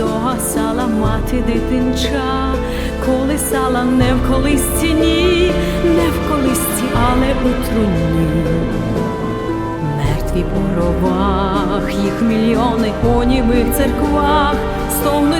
догасала мати дитинча, колисала не в колисці, ні, не в колисці, але у труні. Мертві по гробах, їх мільйони у німих церквах, стогнуть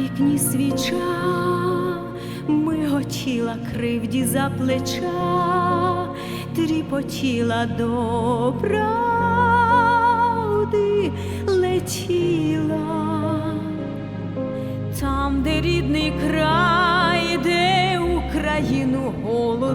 Вікні свіча миготіла кривді за плеча, тріпотіла до правди летіла, там, де рідний край, де Україну голоду.